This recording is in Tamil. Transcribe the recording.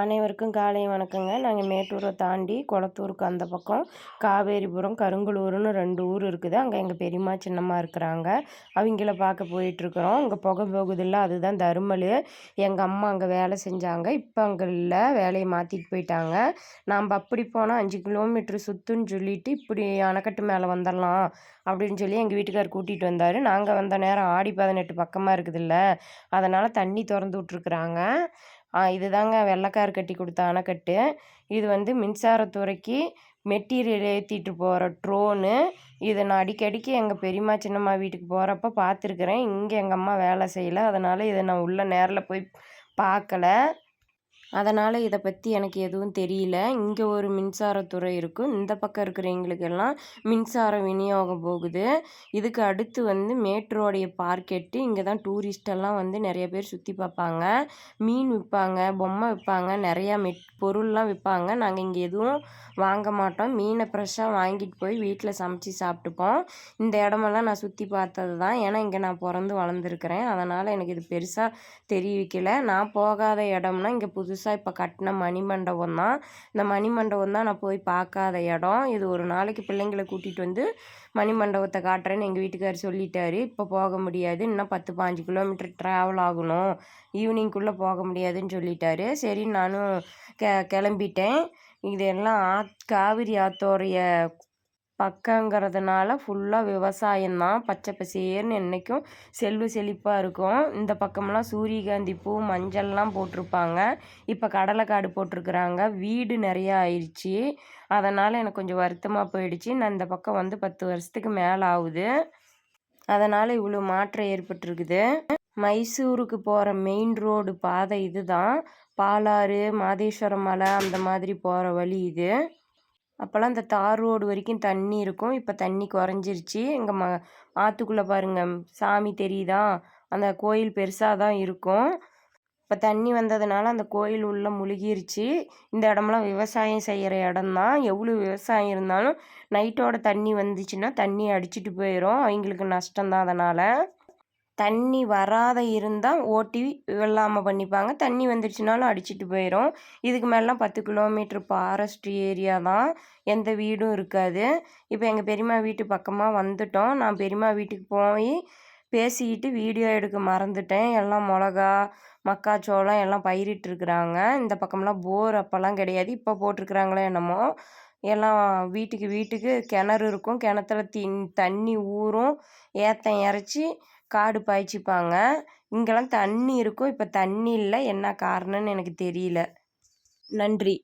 அனைவருக்கும் காலை வணக்கங்க. நாங்கள் மேட்டூரை தாண்டி குளத்தூருக்கு அந்த பக்கம். காவேரிபுரம் கருங்கலூர்னு ரெண்டு ஊர் இருக்குது. அங்கே எங்கள் பெரியம்மா சின்னம்மா இருக்கிறாங்க. அவங்கள பார்க்க போயிட்டுருக்குறோம். அங்கே புகை போகுதில்ல அதுதான் தருமல். எங்கள் அம்மா அங்கே வேலை செஞ்சாங்க. இப்போ அங்கே இல்லை வேலையை மாற்றிட்டு போயிட்டாங்க. நாம் அப்படி போனால் அஞ்சு கிலோமீட்ரு சுற்றுன்னு சொல்லிட்டு இப்படி அணைக்கட்டு மேலே வந்துடலாம் அப்படின்னு சொல்லி எங்கள் வீட்டுக்கார் கூட்டிகிட்டு வந்தார். நாங்கள் வந்த நேரம் ஆடி பதினெட்டு பக்கமாக இருக்குதுல்ல அதனால் தண்ணி திறந்து விட்ருக்குறாங்க இதுதாங்க வெள்ளைக்கார் கட்டி கொடுத்த அணைக்கட்டு. இது வந்து மின்சாரத்துறைக்கு மெட்டீரியல் ஏற்றிட்டு போகிற ட்ரோனு. இதை நான் அடிக்கடிக்கு எங்கள் பெரியம்மா சின்னம்மா வீட்டுக்கு போகிறப்ப பார்த்துருக்குறேன் இங்கே எங்கள் அம்மா வேலை செய்யலை. அதனால் இதை நான் உள்ளே நேரில் போய் பார்க்கல அதனால் இதை பற்றி எனக்கு எதுவும் தெரியல. இங்கே ஒரு மின்சாரத்துறை இருக்கும் இந்த பக்கம் இருக்கிறவங்களுக்கெல்லாம் மின்சாரம் விநியோகம் போகுது. இதுக்கு அடுத்து வந்து மேட்ரோடைய பார்க்கெட்டு இங்கே தான் டூரிஸ்டெல்லாம் வந்து நிறைய பேர் சுற்றி பார்ப்பாங்க. மீன் விற்பாங்க பொம்மை விற்பாங்க நிறையா மெட் பொருள்லாம் விற்பாங்க நாங்கள் இங்கே எதுவும் வாங்க மாட்டோம். மீனை ஃப்ரெஷ்ஷாக வாங்கிட்டு போய் வீட்டில் சமைச்சி சாப்பிட்டுப்போம். இந்த இடமெல்லாம் நான் சுற்றி பார்த்தது தான். ஏன்னா இங்கே நான் பிறந்து வளர்ந்துருக்குறேன். அதனால் எனக்கு இது பெருசாக தெரிவிக்கலை. நான் போகாத இடம்னா இங்கே புதுசாக இப்போ கட்டின மணிமண்டபம் தான். இந்த மணிமண்டபம் தான் நான் போய் பார்க்காத இடம். இது ஒரு நாளைக்கு பிள்ளைங்களை கூட்டிகிட்டு வந்து மணிமண்டபத்தை காட்டுறேன்னு எங்கள் வீட்டுக்கார் சொல்லிட்டாரு. இப்போ போக முடியாது. இன்னும் பத்து பாஞ்சு கிலோமீட்டர் ட்ராவல் ஆகணும். ஈவினிங்குள்ளே போக முடியாதுன்னு சொல்லிட்டாரு. சரி நானும் கெ கிளம்பிட்டேன். இதெல்லாம் ஆத் காவிரி ஆத்தோடைய பக்கங்கிறதுனால ஃபுல்லாக விவசாயம்தான். பச்சை பசேர்னு என்றைக்கும் செல்வ செழிப்பாக இருக்கும். இந்த பக்கமெல்லாம் சூரியகாந்தி பூ மஞ்சள்லாம் போட்டிருப்பாங்க. இப்போ கடலைக்காடு போட்டிருக்குறாங்க. வீடு நிறையா ஆயிடுச்சு. அதனால் எனக்கு கொஞ்சம் வருத்தமாக போயிடுச்சு. நான் இந்த பக்கம் வந்து பத்து வருஷத்துக்கு மேலே ஆகுது. அதனால் இவ்வளோ மாற்றம் ஏற்பட்டிருக்குது. மைசூருக்கு போகிற மெயின் ரோடு பாதை இது தான் பாலாறு மாதேஸ்வரம் மலை அந்த மாதிரி போகிற வழி இது. அப்போல்லாம் இந்த தார் ரோடு வரைக்கும் தண்ணி இருக்கும். இப்போ தண்ணி குறைஞ்சிருச்சு. எங்கள் ம ஆற்றுக்குள்ளே பாருங்கள் சாமி தெரியுதா? அந்த கோயில் பெருசாக தான் இருக்கும். இப்போ தண்ணி வந்ததுனால அந்த கோயில் உள்ளே முழுகிருச்சு. இந்த இடமெல்லாம் விவசாயம் செய்கிற இடம்தான் எவ்வளோ விவசாயம் இருந்தாலும் நைட்டோட தண்ணி வந்துச்சுன்னா தண்ணி அடிச்சிட்டு போயிடும் அவங்களுக்கு நஷ்டம்தான் அதனால். தண்ணி வராத இருந்தால் ஓட்டி வெள்ளாமை பண்ணிப்பாங்க. தண்ணி வந்துடுச்சுனாலும் அடிச்சிட்டு போயிடும் இதுக்கு மேலாம் பத்து கிலோமீட்ரு ஃபாரஸ்ட் ஏரியா தான். எந்த வீடும் இருக்காது. இப்போ எங்கள் பெரியம்மா வீட்டு பக்கமாக வந்துட்டோம். நான் பெரியம்மா வீட்டுக்கு போய் பேசிக்கிட்டு வீடியோ எடுக்க மறந்துட்டேன். எல்லாம் மிளகா மக்காச்சோளம் எல்லாம் பயிரிட்டுருக்குறாங்க இந்த பக்கம்லாம் போர் அப்போல்லாம் கிடையாது. இப்போ போட்டிருக்குறாங்களோ என்னமோ. எல்லாம் வீட்டுக்கு வீட்டுக்கு கிணறு இருக்கும். கிணத்துல தின் தண்ணி ஊறும். ஏத்தம் இறச்சி காடு பாய்ச்சிப்பாங்க. இங்கெல்லாம் தண்ணி இருக்கும். இப்போ தண்ணி இல்லை. என்ன காரணம்னு எனக்கு தெரியல. நன்றி.